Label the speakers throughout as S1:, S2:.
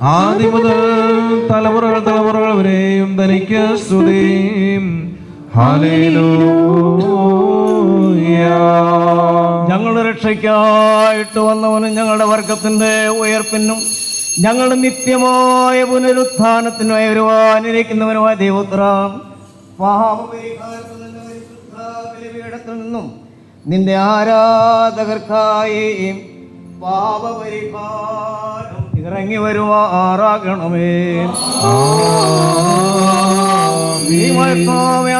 S1: ആദ്യം മുതൽ തലമുറകൾ തലമുറകൾ വരെയും തനിക്ക് സ്തുതിയും.
S2: ഞങ്ങളുടെ രക്ഷയ്ക്കായിട്ട് വന്നവനും ഞങ്ങളുടെ വർഗത്തിന്റെ ഉയർപ്പിനും ഞങ്ങളുടെ നിത്യമായ പുനരുത്ഥാനത്തിനുമായി വരുവാനിരിക്കുന്നവനുമായ ദൈവോത്ര ബലിപീഠത്തിൽ നിന്നും നിന്റെ ആരാധകർക്കായി പാപപരിഹാരം ഇറങ്ങി വരുവാറാകണമേ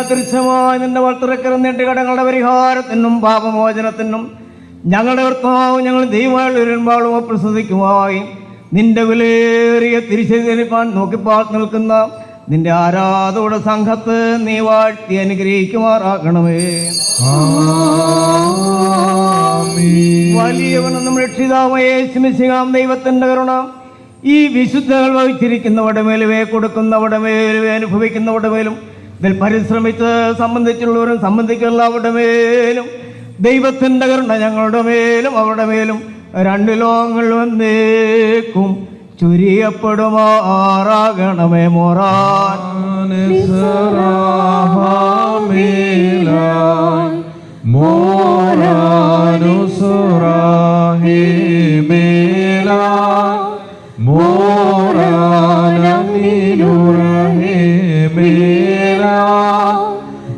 S2: അദൃശ്യമായ നിന്റെ വളർത്തിറക്കരം നീട്ടി കടങ്ങളുടെ പരിഹാരത്തിനും പാപമോചനത്തിനും ഞങ്ങളുടെ കർത്താവ് ഞങ്ങൾ ദൈവമായുള്ള പ്രസിദ്ധിക്കുമായി നിന്റെ വിലയേറിയ തിരിച്ചെതിരിപ്പാൻ നോക്കിപ്പാൽ നിൽക്കുന്ന നിന്റെ ആരാധയുടെ സംഘത്തെ നീ വാഴ്ത്തി അനുഗ്രഹിക്കുമാറാകണമേ. വലിയവനെന്നും രക്ഷിതാവേ ശമിശികാം ദൈവത്തിന്റെ കരുണ ഈ വിശുദ്ധകൾ വഹിച്ചിരിക്കുന്ന മേലുവേ കൊടുക്കുന്ന മേലുവേ അനുഭവിക്കുന്ന മേലും ഇതിൽ പരിശ്രമിച്ച് സംബന്ധിച്ചുള്ളവരും സംബന്ധിക്കുന്നവരുടെ മേലും ദൈവത്തിന്റെ കരുണ ഞങ്ങളുടെ മേലും അവരുടെ മേലും രണ്ട് ലോകങ്ങൾ വന്നേക്കും. ചുരിയപ്പെടുമാറാകണമേ മോറാൻ.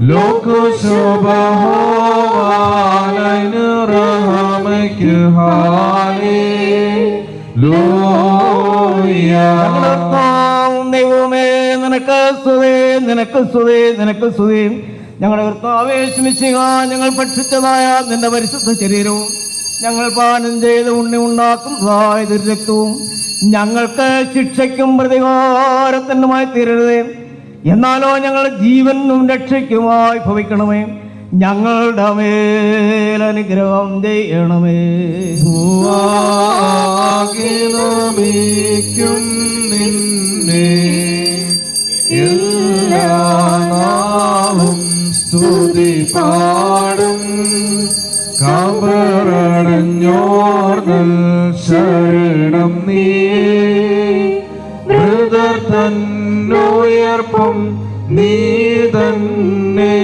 S1: ലോകു ശോഭവാലൈന് റഹമയ്ക്ക് ഹാലേ ലോയ.
S2: ദൈവമേ നിനക്ക് സ്തുതി നിനക്ക് സ്തുതി നിനക്ക് സ്തുതി ഞങ്ങളുടെ കർത്താവേ ശമിശിക ഞങ്ങൾ ഭക്ഷിച്ചതായ നിന്റെ പരിശുദ്ധ ശരീരവും ഞങ്ങൾ പാനം ചെയ്ത് ഉണ്ണി ഉണ്ടാക്കുന്നതായ രക്തവും ഞങ്ങൾക്ക് ശിക്ഷയ്ക്കും പ്രതികാരത്തിനുമായി തീരരുതേ. എന്നാലോ ഞങ്ങൾ ജീവനും രക്ഷയ്ക്കുമായി ഭവിക്കണമേ. ഞങ്ങളുടെ മേൽ അനുഗ്രഹം ചെയ്യണമേ.
S1: ഭൂവാകിലമിക്കും നിന്നെ. എല്ലാ നാളും സ്തുതി പാടും. കബറടഞ്ഞോർന്നൽ ശരണം നീ. മൃതർ നീ തന്നെ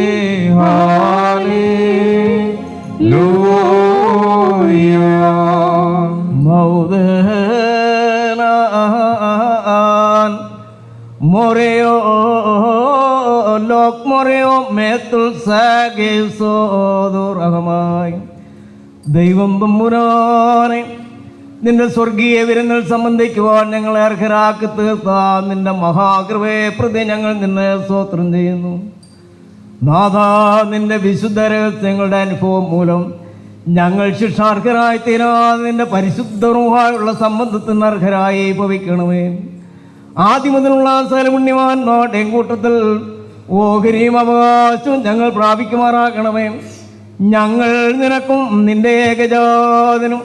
S2: മൗദാൻ മൊറയോ ദൈവം പമ്പുരാനെ നിന്റെ സ്വർഗീയ വിരുന്നിൽ സംബന്ധിക്കുവാൻ ഞങ്ങളെ അർഹരാക്കി തീർത്താൻ നിന്റെ മഹാകൃപയെ പ്രതി ഞങ്ങൾ നിന്നെ സ്തോത്രം ചെയ്യുന്നു. നാഥ നിന്റെ വിശുദ്ധ രഹസ്യങ്ങളുടെ അനുഭവം മൂലം ഞങ്ങൾ ശിക്ഷാർഹരായി തീരാ നിന്റെ പരിശുദ്ധവുമായുള്ള സംബന്ധത്തിന് അർഹരായി ഭവിക്കണമേ. ആദ്യം മുതലുള്ള സകലപുണ്യവാന്മാരുടെ കൂട്ടത്തിൽ ഓഹരിയും അവകാശവും ഞങ്ങൾ പ്രാപിക്കുമാറാക്കണമേ ഞങ്ങൾ നിനക്കും നിന്റെ ഏകജാതനും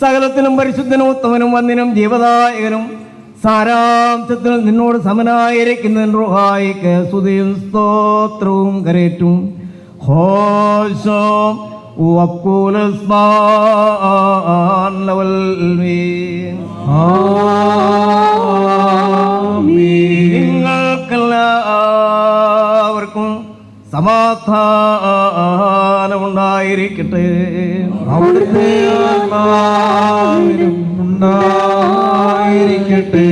S2: സകലത്തിലും പരിശുദ്ധനും ഉത്തമനും വന്നിനും ജീവദായകനും സാരാംശത്തിൽ നിന്നോട് സമനായിരിക്കുന്നതിന്റെ സ്തോത്രവും കരേറ്റും. ഹോശം. വക്കൂലസ്മാൻ ലവൽ മീൻ. നിങ്ങൾക്കെല്ലാവർക്കും സമാധാനമുണ്ടായിരിക്കട്ടെ.
S1: അവിടുത്തെ ഉണ്ടായിരിക്കട്ടെ.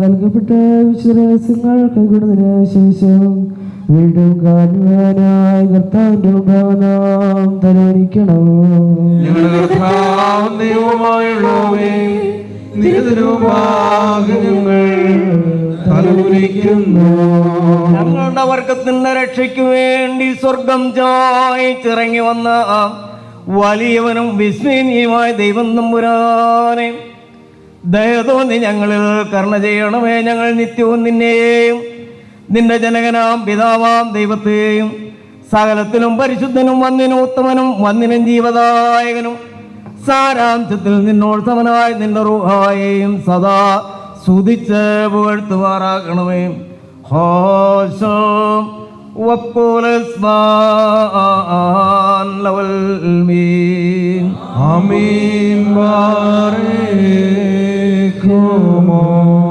S3: നൽകപ്പെട്ട വിശ്വാസങ്ങൾ കൈകൊണ്ടതിന് ശേഷം വീണ്ടും കാണുവാനായി കർത്താവിന്റെ
S1: ഉപനാം ധരിക്കണം ദൈവമായുള്ളവേ
S2: ഞങ്ങളുടെ വർഗത്തിന്റെ രക്ഷയ്ക്ക് വേണ്ടി സ്വർഗം ചായച്ചിറങ്ങി വന്ന ആ വലിയവനും വിസ്മയനീയമായ ദൈവം നമ്പുരാനെ ദയതോന്നി ഞങ്ങളിൽ കർണ ചെയ്യണമേ ഞങ്ങൾ നിത്യവും നിന്നെയും നിന്റെ ജനകനാം പിതാവാം ദൈവത്തെയും സകലത്തിലും പരിശുദ്ധനും വന്നിനും ഉത്തമനും വന്നിനും ജീവദായകനും. സാരാംശത്തിൽ നിന്നോട് സമനായ നിന്റെ റൂഹായെയും സദാ സ്തുതിച്ച് പുകഴ്ത്തുമാറാക്കണമേ ഹോശം
S1: ആമീൻ. നീക്കുമോ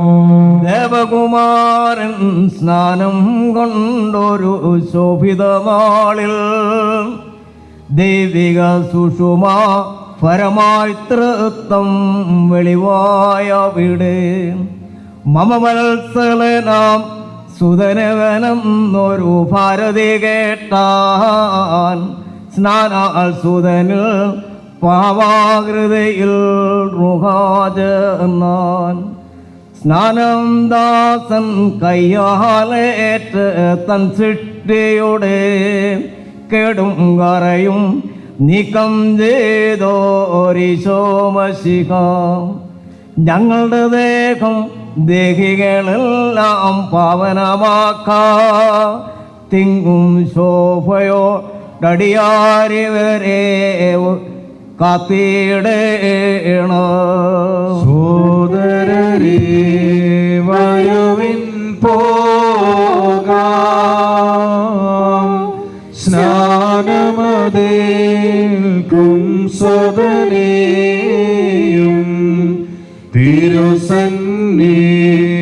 S2: ദേവകുമാരൻ സ്നാനം കൊണ്ടൊരു ശോഭിതമാളിൽ ദൈവിക സുഷുമ പരമായി തൃത്വം വെളിവായ വീട്. മമവത്സലനാം സുതനവനെന്നൊരു ഭാരതി കേട്ടാൻ സ്നാനാൽ സുതനിൽ പാവാകൃതിയിൽ റുഹാജനാൻ സ്നാനം ദാസൻ കയ്യാലേറ്റ് തൻ സിട്ടിയുടെ കേടും കറയും നീക്കം ചെയ്തോരിശോമശിക ഞങ്ങളുടെ ദേഹം ദേഹികളെല്ലാം പാവനമാക്ക. തിങ്ങും ശോഭയോ ഡടിയാരിവരെ കാത്തിടേണ?
S1: സോദരരേ വരുവിൻ പോകാം. സ്നാനമതേൽക്കും സ്വതനേയും തിരുസന്നിധിയിൽ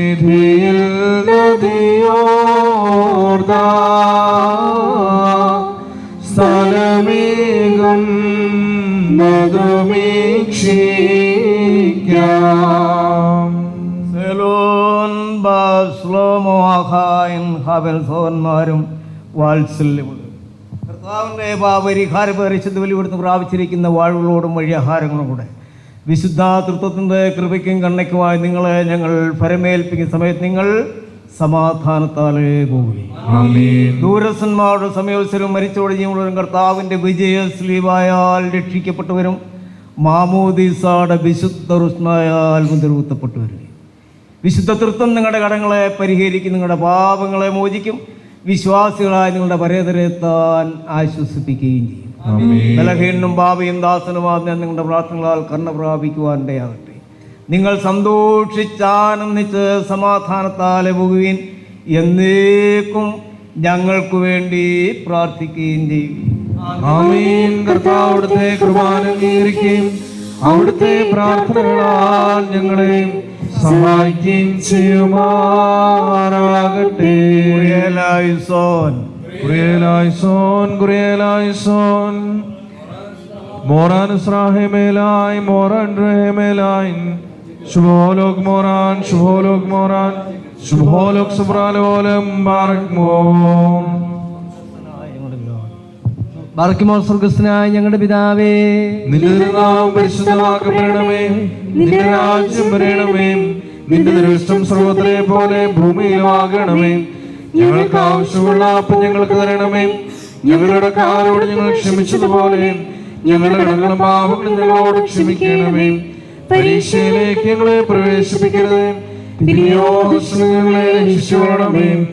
S2: ബാസ്ലോമോഹായൻ ഹവൽസോന്മാരും വാത്സല്യമുള്ള കർത്താവിന്റെ പാപരിഹാര പരിശുദ്ധ വെളിപ്പെടുത്ത് പ്രാപിച്ചിരിക്കുന്ന വാഴുകളോടും വഴിയാഹാരങ്ങളും കൂടെ. വിശുദ്ധ തൃത്വത്തിന്റെ കൃപയ്ക്കും കണ്ണയ്ക്കുമായി നിങ്ങളെ ഞങ്ങൾ പരമേൽപ്പിക്കുന്ന സമയത്ത് നിങ്ങൾ സമാധാനത്താലേ കൂടി
S1: ദൂരസന്മാരുടെ
S2: ദൂരസ്ഥന്മാരുടെ സമയോത്സരം മരിച്ചോടിഞ്ഞുള്ളവരും കർത്താവിന്റെ വിജയ സ്ലീവായാൽ രക്ഷിക്കപ്പെട്ടവരും മാമോദീസാടെ വിശുദ്ധ റുസ്മായാൽ മുദ്രകുത്തപ്പെട്ടവരും വിശുദ്ധ തൃത്വം നിങ്ങളുടെ കടങ്ങളെ പരിഹരിക്കും നിങ്ങളുടെ പാപങ്ങളെ മോചിക്കും. വിശ്വാസികളായ നിങ്ങളുടെ പരേതരെത്താൻ ആശ്വസിപ്പിക്കുകയും ചെയ്യും. ബലഹീനും ഭാവിയും ദാസനുമാകുന്ന നിങ്ങളുടെ പ്രാർത്ഥനകളാൽ കർണ പ്രാപിക്കുവാൻ ഇടയാകട്ടെ. നിങ്ങൾ സന്തോഷിച്ചാനന്ദിച്ച് സമാധാനത്താലെ പോകുകയും എന്നേക്കും ഞങ്ങൾക്ക് വേണ്ടി പ്രാർത്ഥിക്കുകയും ചെയ്യും.
S1: ആമീൻ. കർത്താവ് അവിടുത്തെ കൃപാനീകരിക്കുകയും അവിടുത്തെ പ്രാർത്ഥനകളാൽ ഞങ്ങളെ സഹായിക്കുകയും ചെയ്യുമാറാകട്ടെ.
S2: സോൻ
S1: കുറിയലായിസോൻ കുറിയലായിസോൻ. മോറാൻ ഇസ്രാഹേമേലായി മോറാൻ റഹേമേലായി ശുഭോലോക് മോറാൻ ശുഭോലോക് മോറാൻ ശുഭോലോക് സുബ്രാലോലം ബാറക് മോം
S3: ബാർക്കിമോൾ സ്വർഗസ്നായ ഞങ്ങളുടെ പിതാവേ.
S1: നിന്റെ നാമം പരിശുദ്ധമാക്കപ്പെടണമേ. നിന്റെ രാജ്യം വരണമേ. നിന്റെ ദൃഷ്ടം സർവത്തിലെ പോലെ ഭൂമിയിലുമാകണമേ ഞങ്ങൾക്ക് ആവശ്യമുള്ള അപ്പം ഞങ്ങൾക്ക് തരണമേ. ഞങ്ങളുടെ കാലോട് ഞങ്ങൾ ക്ഷമിച്ചതുപോലെ. ഞങ്ങളുടെ ഞങ്ങളുടെ ഭാവങ്ങൾ ഞങ്ങളോട് ക്ഷമിക്കണമേ. പരീക്ഷയിലേക്ക് ഞങ്ങളെ പ്രവേശിപ്പിക്കരുത്. ഞങ്ങളെ രക്ഷിച്ചുകൊള്ളണമേ.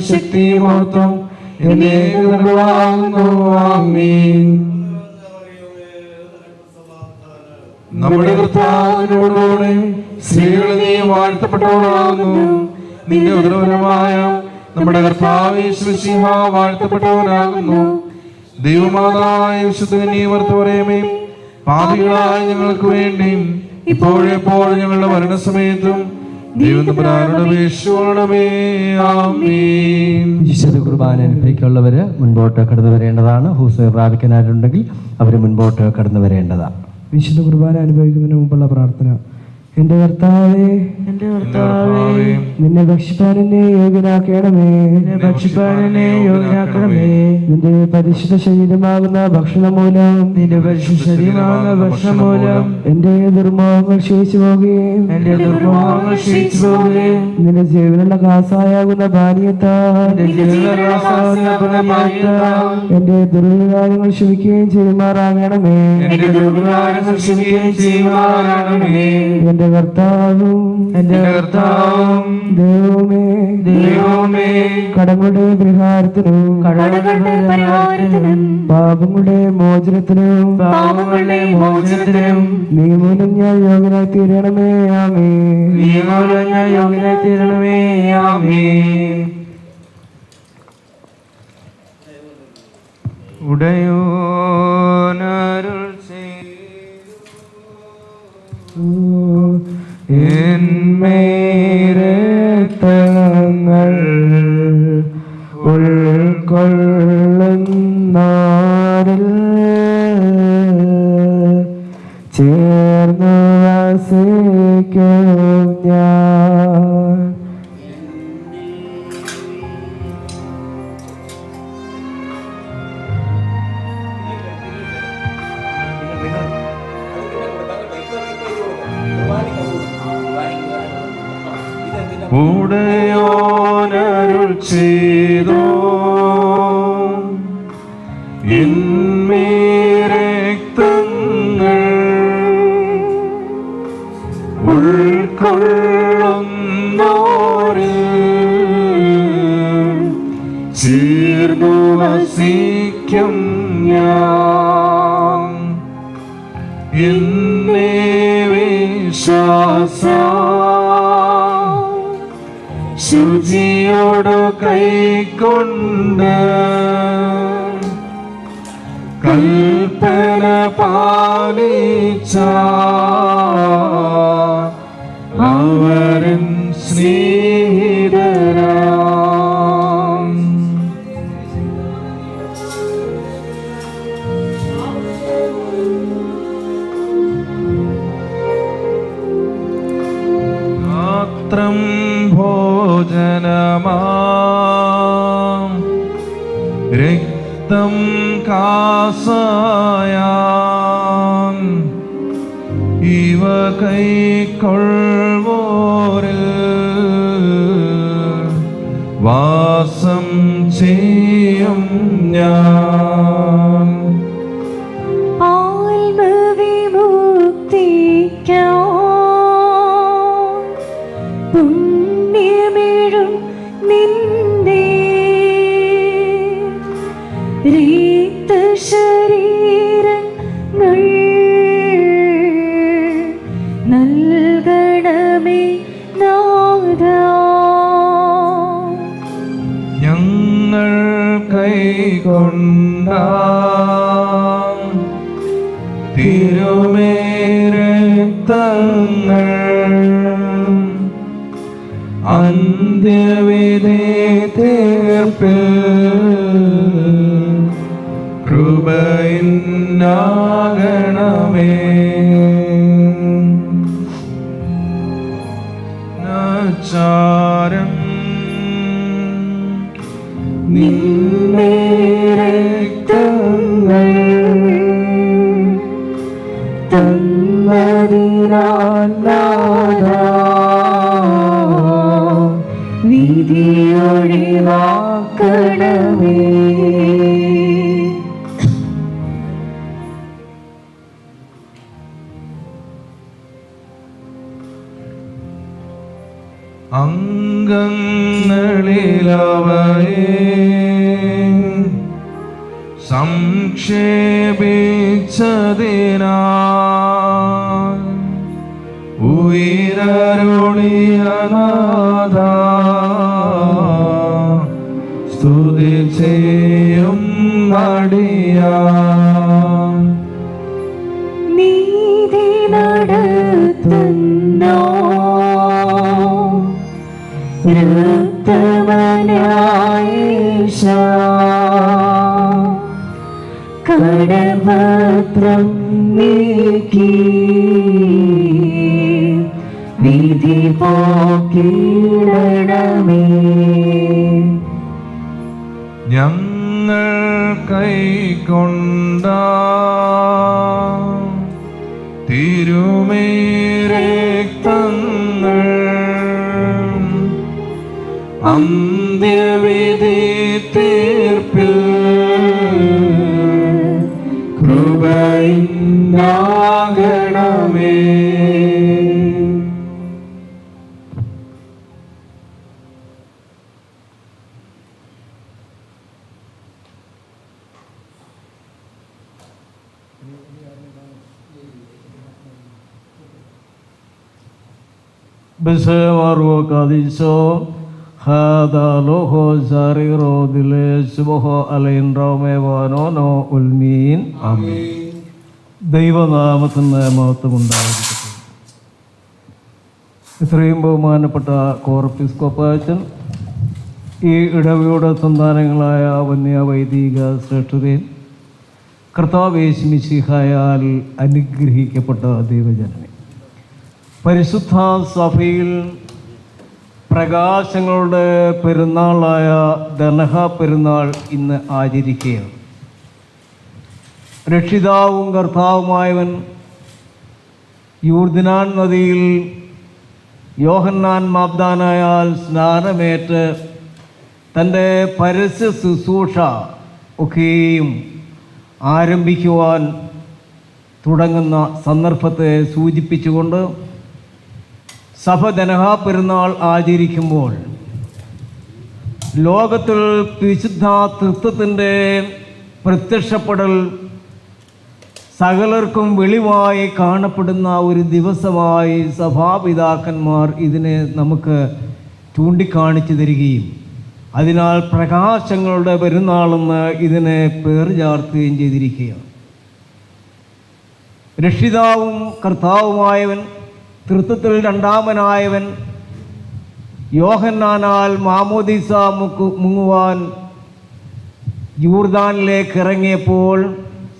S1: ശക്തിയും മഹത്വം നമ്മുടെ കർത്താവിനോടുകൂടെ സ്ത്രീകൾ നീ വാഴ്ത്തപ്പെട്ടവളാകുന്നു നിന്റെ ഉദരപരമായ നമ്മുടെ കർത്താവ് വാഴ്ത്തപ്പെട്ടവനാകുന്നു. ദൈവമാതായ വർത്തവരേമേ പാപികളായ ഞങ്ങൾക്ക് വേണ്ടിയും ഇപ്പോഴെപ്പോഴും ഞങ്ങളുടെ മരണസമയത്തും
S3: വിശുദ്ധ കുർബാന അനുഭവിക്കുള്ളവര് മുൻപോട്ട് കടന്നു വരേണ്ടതാണ്. ഹൂസ് പ്രാപിക്കാനായിട്ടുണ്ടെങ്കിൽ അവർ മുൻപോട്ട് കടന്നു വരേണ്ടതാണ്. വിശുദ്ധ കുർബാന അനുഭവിക്കുന്നതിന് മുമ്പുള്ള പ്രാർത്ഥന. എന്റെ കർത്താവേ എന്റെ
S1: കർത്താവേ,
S3: നിന്നെ ഭക്ഷിപ്പാനെന്നെ യോഗ്യനാക്കണമേ. നിന്നെ ഭക്ഷിപ്പാൻ എന്നെ യോഗ്യനാക്കണമേ. നിന്റെ പരിശുദ്ധ ശരീരമാകുന്ന ഭക്ഷണം മൂലം നിന്റെ പരിശുദ്ധ ശരീരമാകുന്ന ഭക്ഷണം മൂലം എന്റെ ദുർമോഹങ്ങൾ ക്ഷയിച്ചു പോകുകയും എന്റെ ദുർമോഹങ്ങൾ ക്ഷയിച്ചു പോകുകയും നിന്റെ ജീവനുള്ള കാസായാകുന്ന പാനീയത്താൽ എന്റെ ദുർവികാരങ്ങൾ ക്ഷമിക്കുകയും ചെയ്യുമാറാകണമേ.
S1: എന്റെ ദുർഗാരങ്ങൾ ക്ഷമിക്കുകയും ചെയ്യുമാറാകണമേ.
S3: എന്റെ കർത്താവും
S1: എന്റെ കർത്താവും
S3: ദൈവമേ
S1: ദൈവമേ
S3: കടങ്ങളുടെ പരിഹാരത്തിനും
S4: കടങ്ങളുടെ പരിഹാരത്തിനും
S3: പാപങ്ങളുടെ മോചനത്തിനും
S4: പാപങ്ങളുടെ മോചനത്തിനും
S3: നീ മൂലം ഞാൻ യോഗ്യനായി തീരണമേ ആമേ
S1: നിയമനം ഞാൻ യോഗ്യനായി തീരണമേ ആമേ ഉടയോനരുൾ
S3: തങ്ങൾ ഉൾക്കൊള്ളുന്നാരിൽ ചേർന്നു വസിക്കും ഞാൻ.
S1: ഉടയോനരുൾ ചെയ്യും
S3: രക്തശ നിധിയൊഴിവാക്കണമേ
S1: അംഗങ്ങളിലവയെ
S4: സംക്ഷേ കടപത്രം നീക്കി വിധി പോക്കിടമേ
S1: ഞങ്ങൾ കൈ അന്ത്യവിധി തീർപ്പിൽ കൃപയിന്നാകണമേ.
S2: ബിസേ മാറുവോ കാതിച്ചോ? هذا له
S1: سرير
S2: ദൈവനാമത്തിന് മഹത്വമുണ്ടായിരിക്കട്ടെ. ഇത്രയും ബഹുമാനപ്പെട്ട കോർപ്പിസ്കോപ്പ് ഈ ഇടവയുടെ സന്താനങ്ങളായ വന്യ വൈദിക ശ്രേഷ്ഠതയും കർത്താവേശ്മിശിഹായാൽ അനുഗ്രഹിക്കപ്പെട്ട ദൈവജനനെ. പരിശുദ്ധ സഭയിൽ പ്രകാശങ്ങളുടെ പെരുന്നാളായ ദനഹ പെരുന്നാൾ ഇന്ന് ആചരിക്കുകയാണ്. രക്ഷിതാവും കർത്താവുമായവൻ യൂർദിനാൻ നദിയിൽ യോഹന്നാൻ മാബ്ദാനായാൽ സ്നാനമേറ്റ് തന്റെ പരസ്യ ശുശ്രൂഷ ഒക്കെയും ആരംഭിക്കുവാൻ തുടങ്ങുന്ന സന്ദർഭത്തെ സൂചിപ്പിച്ചുകൊണ്ട് സഭ ദനഹാ പെരുന്നാൾ ആചരിക്കുമ്പോൾ ലോകത്തിൽ വിശുദ്ധ തൃത്വത്തിന്റെ പ്രത്യക്ഷപ്പെടൽ സകലർക്കും വെളിവായി കാണപ്പെടുന്ന ഒരു ദിവസമായി സഭാപിതാക്കന്മാർ ഇതിനെ നമുക്ക് ചൂണ്ടിക്കാണിച്ചു തരികയും അതിനാൽ പ്രകാശങ്ങളുടെ പെരുന്നാളെന്ന് ഇതിനെ പേർ ചാർത്തുകയും ചെയ്തിരിക്കുകയാണ്. രക്ഷിതാവും കർത്താവുമായവൻ തൃത്വത്തിൽ രണ്ടാമനായവൻ യോഹന്നാനാൽ മാമോദിസ മുക്കു മുങ്ങുവാൻ യൂർദാനിലേക്ക് ഇറങ്ങിയപ്പോൾ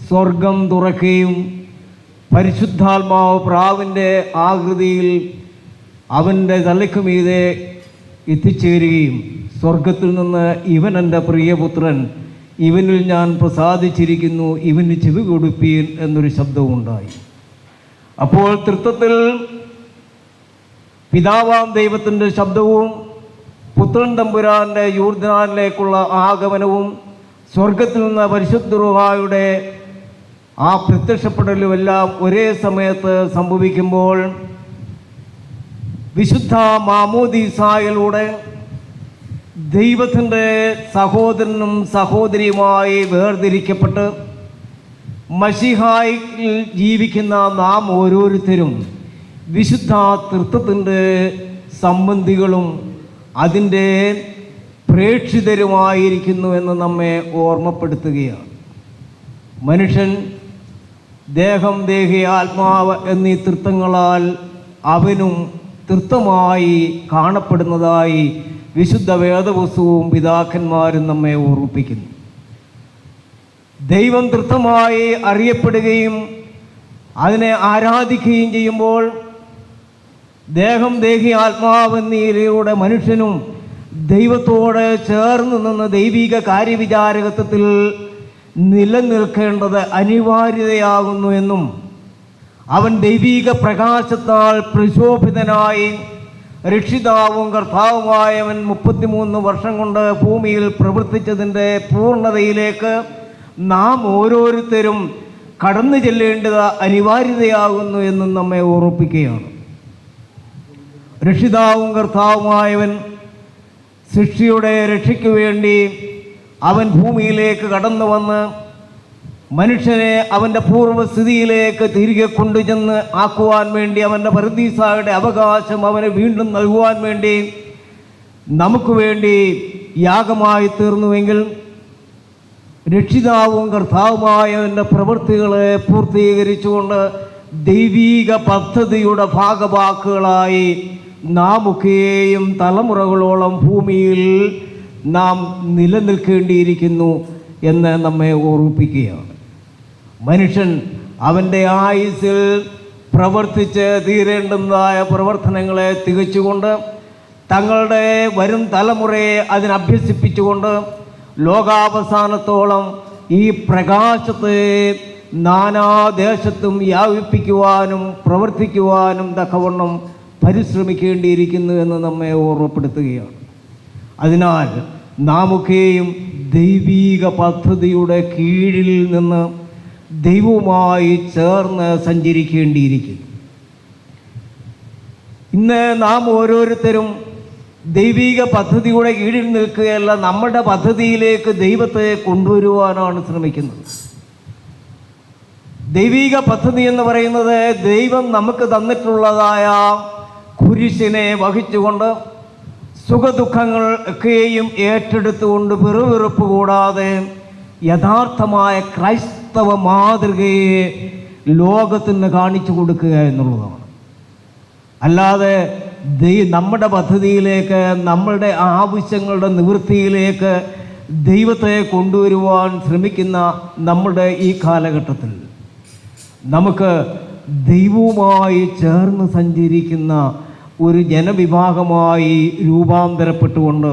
S2: സ്വർഗം തുറക്കുകയും പരിശുദ്ധാത്മാവ് പ്രാവിന്റെ ആകൃതിയിൽ അവന്റെ തലയ്ക്കുമീതെ എത്തിച്ചേരുകയും സ്വർഗത്തിൽ നിന്ന് ഇവൻ എന്റെ പ്രിയപുത്രൻ ഇവനിൽ ഞാൻ പ്രസാദിച്ചിരിക്കുന്നു ഇവന് ചെവി കൊടുപ്പീൻ എന്നൊരു ശബ്ദമുണ്ടായി അപ്പോൾ തൃത്വത്തിൽ പിതാവാം ദൈവത്തിന്റെ ശബ്ദവും പുത്രൻ തമ്പുരാന്റെ യൂർദാനിലേക്കുള്ള ആഗമനവും സ്വർഗത്തിൽ നിന്ന് പരിശുദ്ധ റുഹായുടെ ആ പ്രത്യക്ഷപ്പെടലുമെല്ലാം ഒരേ സമയത്ത് സംഭവിക്കുമ്പോൾ വിശുദ്ധ മാമോദീസായിലൂടെ ദൈവത്തിന്റെ സഹോദരനും സഹോദരിയുമായി വേർതിരിക്കപ്പെട്ട് മഷിഹായിൽ ജീവിക്കുന്ന നാം ഓരോരുത്തരും വിശുദ്ധ തൃത്വത്തിന്റെ സംബന്ധികളും അതിന്റെ പ്രേക്ഷിതരുമായിരിക്കുന്നു എന്ന് നമ്മെ ഓർമ്മപ്പെടുത്തുകയാണ്. മനുഷ്യൻ ദേഹം ദേഹി ആത്മാവ് എന്നീ തൃത്വങ്ങളാൽ അവനും തൃത്വമായി കാണപ്പെടുന്നതായി വിശുദ്ധ വേദപുസ്തകവും പിതാക്കന്മാരും നമ്മെ ഓർമ്മിപ്പിക്കുന്നു. ദൈവം തൃത്വമായി അറിയപ്പെടുകയും അതിനെ ആരാധിക്കുകയും ചെയ്യുമ്പോൾ ദേഹം ദേഹി ആത്മാവെന്നീലൂടെ മനുഷ്യനും ദൈവത്തോട് ചേർന്ന് നിന്ന് ദൈവിക കാര്യവിചാരകത്വത്തിൽ നിലനിൽക്കേണ്ടത് അനിവാര്യതയാകുന്നു എന്നും അവൻ ദൈവിക പ്രകാശത്താൽ പ്രശോഭിതനായി രക്ഷിതാവും കർത്താവുമായവൻ മുപ്പത്തിമൂന്ന് വർഷം കൊണ്ട് ഭൂമിയിൽ പ്രവർത്തിച്ചതിന്റെ പൂർണതയിലേക്ക് നാം ഓരോരുത്തരും കടന്നു ചെല്ലേണ്ടത് അനിവാര്യതയാകുന്നു എന്നും നമ്മെ ഓർമ്മിപ്പിക്കുകയാണ്. രക്ഷിതാവും കർത്താവുമായവൻ സൃഷ്ടിയുടെ രക്ഷയ്ക്ക് വേണ്ടി അവൻ ഭൂമിയിലേക്ക് കടന്നു വന്ന് മനുഷ്യനെ അവന്റെ പൂർവസ്ഥിതിയിലേക്ക് തിരികെ കൊണ്ടുചെന്ന് ആക്കുവാൻ വേണ്ടി അവന്റെ പരദീസായുടെ അവകാശം അവനെ വീണ്ടും നൽകുവാൻ വേണ്ടി നമുക്ക് വേണ്ടി യാഗമായി തീർന്നുവെങ്കിൽ രക്ഷിതാവും കർത്താവുമായവന്റെ പ്രവൃത്തികളെ പൂർത്തീകരിച്ചുകൊണ്ട് ദൈവീക പദ്ധതിയുടെ ഭാഗവാക്കുകളായി നാം ഒക്കെയും തലമുറകളോളം ഭൂമിയിൽ നാം നിലനിൽക്കേണ്ടിയിരിക്കുന്നു എന്ന് നമ്മെ ഓർമ്മിപ്പിക്കുകയാണ്. മനുഷ്യൻ അവന്റെ ആയുസിൽ പ്രവർത്തിച്ച് തീരേണ്ടതായ പ്രവർത്തനങ്ങളെ തികച്ചുകൊണ്ട് തങ്ങളുടെ വരും തലമുറയെ അതിനഭ്യസിപ്പിച്ചുകൊണ്ട് ലോകാവസാനത്തോളം ഈ പ്രകാശത്തെ നാനാദേശത്തും വ്യാപിപ്പിക്കുവാനും പ്രവർത്തിക്കുവാനും തക്കവണ്ണം പരിശ്രമിക്കേണ്ടിയിരിക്കുന്നു എന്ന് നമ്മെ ഓർമ്മപ്പെടുത്തുകയാണ്. അതിനാൽ നാമൊക്കെയും ദൈവീക പദ്ധതിയുടെ കീഴിൽ നിന്ന് ദൈവവുമായി ചേർന്ന് സഞ്ചരിക്കേണ്ടിയിരിക്കുന്നു. ഇന്ന് നാം ഓരോരുത്തരും ദൈവീക പദ്ധതിയുടെ കീഴിൽ നിൽക്കുകയല്ല നമ്മുടെ പദ്ധതിയിലേക്ക് ദൈവത്തെ കൊണ്ടുവരുവാനാണ് ശ്രമിക്കുന്നത്. ദൈവീക പദ്ധതി എന്ന് പറയുന്നത് ദൈവം നമുക്ക് തന്നിട്ടുള്ളതായ കുരിശിനെ വഹിച്ചുകൊണ്ട് സുഖദുഃഖങ്ങൾ ഒക്കെയും ഏറ്റെടുത്തുകൊണ്ട് വെറുവെറുപ്പ് കൂടാതെ യഥാർത്ഥമായ ക്രൈസ്തവ മാതൃകയെ ലോകത്തിന് കാണിച്ചു കൊടുക്കുക എന്നുള്ളതാണ്. അല്ലാതെ നമ്മുടെ പദ്ധതിയിലേക്ക് നമ്മളുടെ ആവശ്യങ്ങളുടെ നിവൃത്തിയിലേക്ക് ദൈവത്തെ കൊണ്ടുവരുവാൻ ശ്രമിക്കുന്ന നമ്മുടെ ഈ കാലഘട്ടത്തിൽ നമുക്ക് ദൈവവുമായി ചേർന്ന് സഞ്ചരിക്കുന്ന ഒരു ജനവിഭാഗമായി രൂപാന്തരപ്പെട്ടുകൊണ്ട്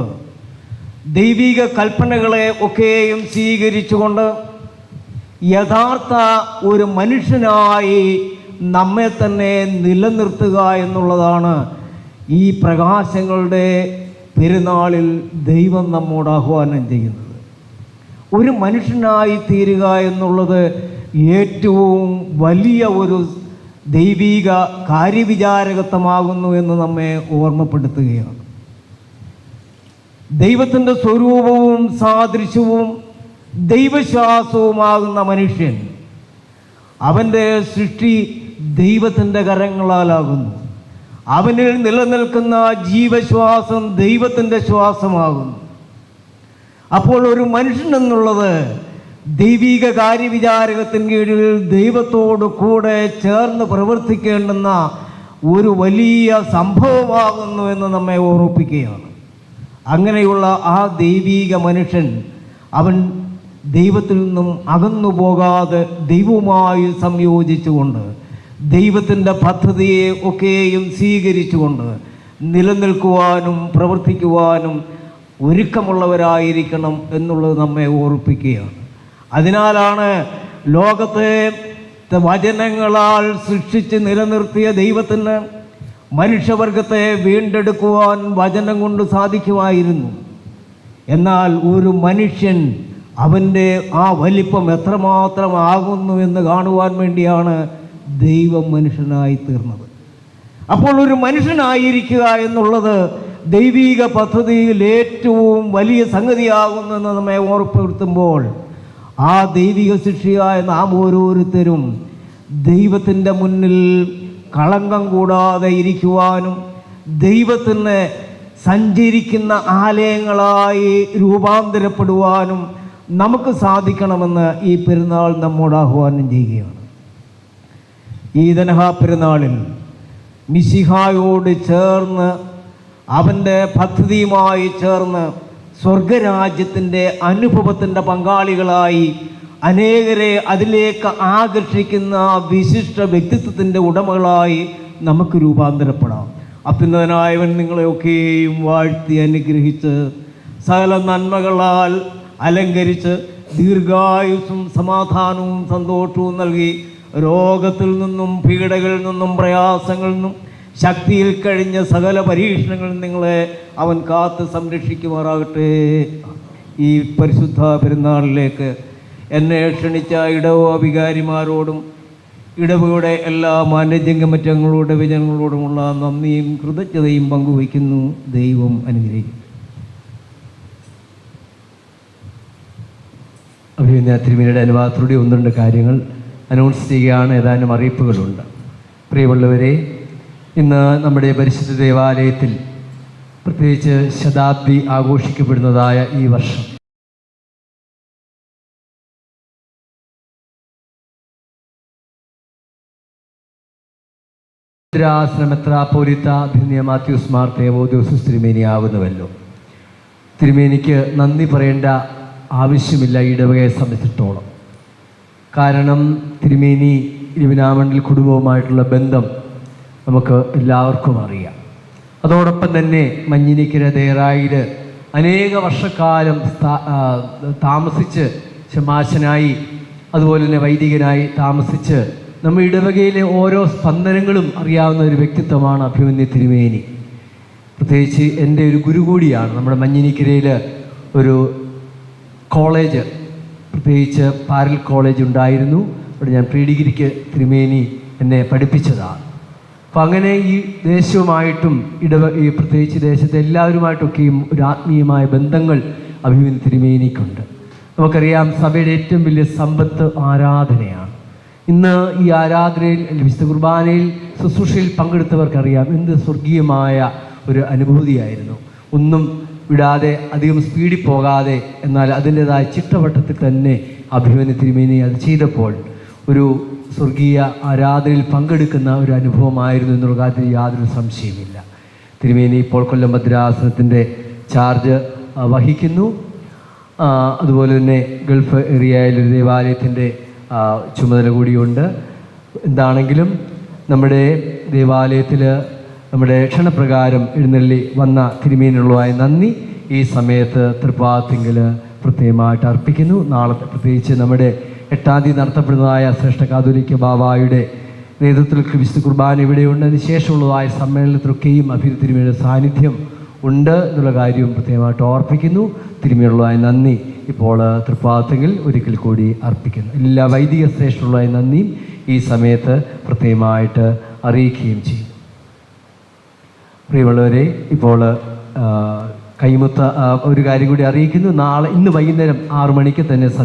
S2: ദൈവിക കൽപ്പനകളെ ഒക്കെയും സ്വീകരിച്ചുകൊണ്ട് യഥാർത്ഥ ഒരു മനുഷ്യനായി നമ്മെ തന്നെ നിലനിർത്തുക എന്നുള്ളതാണ് ഈ പ്രകാശങ്ങളുടെ പെരുന്നാളിൽ ദൈവം നമ്മോട് ആഹ്വാനം ചെയ്യുന്നത്. ഒരു മനുഷ്യനായി തീരുക എന്നുള്ളത് ഏറ്റവും വലിയ ഒരു ദൈവീക കാര്യവിചാരകത്വമാകുന്നു എന്ന് നമ്മെ ഓർമ്മപ്പെടുത്തുകയാണ്. ദൈവത്തിന്റെ സ്വരൂപവും സാദൃശ്യവും ദൈവശ്വാസവുമാകുന്ന മനുഷ്യൻ അവന്റെ സൃഷ്ടി ദൈവത്തിന്റെ കരങ്ങളാലാകുന്നു. അവനിൽ നിലനിൽക്കുന്ന ജീവശ്വാസം ദൈവത്തിന്റെ ശ്വാസമാകുന്നു. അപ്പോൾ ഒരു മനുഷ്യൻ എന്നുള്ളത് ദൈവിക കാര്യവിചാരകത്തിന് കീഴിൽ ദൈവത്തോട് കൂടെ ചേർന്ന് പ്രവർത്തിക്കേണ്ടുന്ന ഒരു വലിയ സംഭവമാകുന്നു എന്ന് നമ്മെ ഓർമ്മിപ്പിക്കുകയാണ്. അങ്ങനെയുള്ള ആ ദൈവീക മനുഷ്യൻ അവൻ ദൈവത്തിൽ നിന്നും അകന്നു പോകാതെ ദൈവവുമായി സംയോജിച്ചുകൊണ്ട് ദൈവത്തിന്റെ പദ്ധതിയെ ഒക്കെയും സ്വീകരിച്ചുകൊണ്ട് നിലനിൽക്കുവാനും പ്രവർത്തിക്കുവാനും ഒരുക്കമുള്ളവരായിരിക്കണം എന്നുള്ളത് നമ്മെ ഓർപ്പിക്കുകയാണ് അതിനാലാണ് ലോകത്തെ വചനങ്ങളാൽ സൃഷ്ടിച്ച് നിലനിർത്തിയ ദൈവത്തിന് മനുഷ്യവർഗത്തെ വീണ്ടെടുക്കുവാൻ വചനം കൊണ്ട് സാധിക്കുമായിരുന്നു. എന്നാൽ ഒരു മനുഷ്യൻ അവന്റെ ആ വലിപ്പം എത്രമാത്രം ആകുന്നു എന്ന് കാണുവാൻ വേണ്ടിയാണ് ദൈവം മനുഷ്യനായി തീർന്നത്. അപ്പോൾ ഒരു മനുഷ്യനായിരിക്കുക എന്നുള്ളത് ദൈവീക പദ്ധതിയിൽ ഏറ്റവും വലിയ സംഗതിയാകുന്നെന്ന് നമ്മെ ഓർപ്പെടുത്തുമ്പോൾ ആ ദൈവിക ശിക്ഷയായ നാം ഓരോരുത്തരും ദൈവത്തിന്റെ മുന്നിൽ കളങ്കം കൂടാതെ ഇരിക്കുവാനും ദൈവത്തിന് സഞ്ചരിക്കുന്ന ആലയങ്ങളായി രൂപാന്തരപ്പെടുവാനും നമുക്ക് സാധിക്കണമെന്ന് ഈ പെരുന്നാൾ നമ്മോട് ആഹ്വാനം ചെയ്യുകയാണ്. ഈ ധനഹാ പെരുന്നാളിൽ മിശിഹായോട് ചേർന്ന് അവന്റെ പദ്ധതിയുമായി ചേർന്ന് സ്വർഗരാജ്യത്തിന്റെ അനുഭവത്തിന്റെ പങ്കാളികളായി അനേകരെ അതിലേക്ക് ആകർഷിക്കുന്ന വിശിഷ്ട വ്യക്തിത്വത്തിന്റെ ഉടമകളായി നമുക്ക് രൂപാന്തരപ്പെടാം. അത്യുന്നതനായവൻ നിങ്ങളെയൊക്കെയും വാഴ്ത്തി അനുഗ്രഹിച്ച് സകല നന്മകളാൽ അലങ്കരിച്ച് ദീർഘായുസും സമാധാനവും സന്തോഷവും നൽകി രോഗത്തിൽ നിന്നും പീഡകളിൽ നിന്നും പ്രയാസങ്ങളിൽ നിന്നും ശക്തിയിൽ കഴിഞ്ഞ സകല പരീക്ഷണങ്ങളും നിങ്ങളെ അവൻ കാത്ത് സംരക്ഷിക്കുമാറാകട്ടെ. ഈ പരിശുദ്ധ പെരുന്നാളിലേക്ക് എന്നെ ക്ഷണിച്ച ഇടവോ വികാരിമാരോടും ഇടവയുടെ എല്ലാ മാന്യജംഗമറ്റങ്ങളോട് വിജയങ്ങളോടുമുള്ള നന്ദിയും കൃതജ്ഞതയും പങ്കുവയ്ക്കുന്നു. ദൈവം അനുഗ്രഹിക്കും
S5: അഭിനന്ദ തിരുമേനിയുടെ അനുവാദത്തിലൂടെ ഒന്ന് രണ്ട് കാര്യങ്ങൾ അനൗൺസ് ചെയ്യുകയാണ്. ഏതാനും അറിയിപ്പുകളുണ്ട്. പ്രിയമുള്ളവരെ ഇന്ന് നമ്മുടെ പരിശുദ്ധ ദേവാലയത്തിൽ പ്രത്യേകിച്ച് ശതാബ്ദി ആഘോഷിക്കപ്പെടുന്നതായ ഈ വർഷം. മെത്രാപോലിത്ത ഭിന്യ മാത്യൂസ് മാർ തിരുമേനി തിരുമേനിയാവുന്നുവല്ലോ. തിരുമേനിക്ക് നന്ദി പറയേണ്ട ആവശ്യമില്ല ഇടവകയെ സംബന്ധിച്ചിടത്തോളം. കാരണം തിരുമേനി ഇരുവിനാമണ്ഡൽ കുടുംബവുമായിട്ടുള്ള ബന്ധം നമുക്ക് എല്ലാവർക്കും അറിയാം. അതോടൊപ്പം തന്നെ മഞ്ഞിനിക്കര ദേറായിൽ അനേക വർഷക്കാലം താമസിച്ച് ശമാശനായി അതുപോലെ തന്നെ വൈദികനായി താമസിച്ച് നമ്മുടെ ഇടവകയിലെ ഓരോ സ്പന്ദനങ്ങളും അറിയാവുന്ന ഒരു വ്യക്തിത്വമാണ് അഭിമന്യ തിരുമേനി. പ്രത്യേകിച്ച് എന്റെ ഒരു ഗുരു കൂടിയാണ്. നമ്മുടെ മഞ്ഞിനിക്കരയിൽ ഒരു കോളേജ് പ്രത്യേകിച്ച് പാരൽ കോളേജ് ഉണ്ടായിരുന്നു. അവിടെ ഞാൻ പ്രീ ഡിഗ്രിക്ക് തിരുമേനി എന്നെ പഠിപ്പിച്ചതാണ്. അപ്പം അങ്ങനെ ഈ ദേശവുമായിട്ടും ഇടവ ഈ പ്രത്യേകിച്ച് ദേശത്തെ എല്ലാവരുമായിട്ടൊക്കെയും ഒരു ആത്മീയമായ ബന്ധങ്ങൾ അഭിമുഖം തിരുമേനിക്കുണ്ട്. നമുക്കറിയാം സഭയുടെ ഏറ്റവും വലിയ സമ്പത്ത് ആരാധനയാണ്. ഇന്ന് ഈ ആരാധനയിൽ വിശുദ്ധ കുർബാനയിൽ ശുശ്രൂഷയിൽ പങ്കെടുത്തവർക്കറിയാം എന്ത് സ്വർഗീയമായ ഒരു അനുഭൂതിയായിരുന്നു. ഒന്നും വിടാതെ അധികം സ്പീഡിൽ പോകാതെ എന്നാൽ അതിന്റെതായ ചിട്ടവട്ടത്തിൽ തന്നെ അഭിമന്യ തിരുമേനി അത് ചെയ്തപ്പോൾ ഒരു സ്വർഗീയ ആരാധനയിൽ പങ്കെടുക്കുന്ന ഒരു അനുഭവമായിരുന്നു എന്നുള്ള കാര്യത്തിൽ യാതൊരു സംശയമില്ല തിരുമേനി ഇപ്പോൾ കൊല്ലം ഭദ്രാസനത്തിന്റെ ചാർജ് വഹിക്കുന്നു. അതുപോലെ തന്നെ ഗൾഫ് ഏരിയയിൽ ഒരു ദേവാലയത്തിന്റെ ചുമതല കൂടിയുണ്ട്. എന്താണെങ്കിലും നമ്മുടെ ദേവാലയത്തിൽ നമ്മുടെ ക്ഷണപ്രകാരം എഴുന്നള്ളി വന്ന തിരുമേനുള്ളതായ നന്ദി. ഈ സമയത്ത് തൃപ്പാത്തിങ്കിൽ പ്രത്യേകമായിട്ട് അർപ്പിക്കുന്നു. നാളെ പ്രത്യേകിച്ച് നമ്മുടെ എട്ടാം തീയതി നടത്തപ്പെടുന്നതായ ശ്രേഷ്ഠ കാതോലിക്ക ബാബായുടെ നേതൃത്വത്തിൽ ക്രിസ്തു കുർബാന ഇവിടെയുണ്ട്. അതിനുശേഷമുള്ളതായ സമ്മേളനത്തിലൊക്കെയും അഭിരു തിരുമേനിയുടെ സാന്നിധ്യം ഉണ്ട് എന്നുള്ള കാര്യവും പ്രത്യേകമായിട്ട് ഓർപ്പിക്കുന്നു. തിരുമേനുള്ളതായ നന്ദി ഇപ്പോൾ തൃപ്പാത്തെങ്കിൽ ഒരിക്കൽ കൂടി അർപ്പിക്കുന്നു. എല്ലാ വൈദിക ശ്രേഷ്ഠമുള്ളതായ നന്ദിയും ഈ സമയത്ത് പ്രത്യേകമായിട്ട് അറിയിക്കുകയും ചെയ്യും. പ്രിയമുള്ളവരെ ഇപ്പോൾ കൈമുത്ത ഒരു കാര്യം കൂടി അറിയിക്കുന്നു. നാളെ ഇന്ന് വൈകുന്നേരം ആറു മണിക്ക് തന്നെ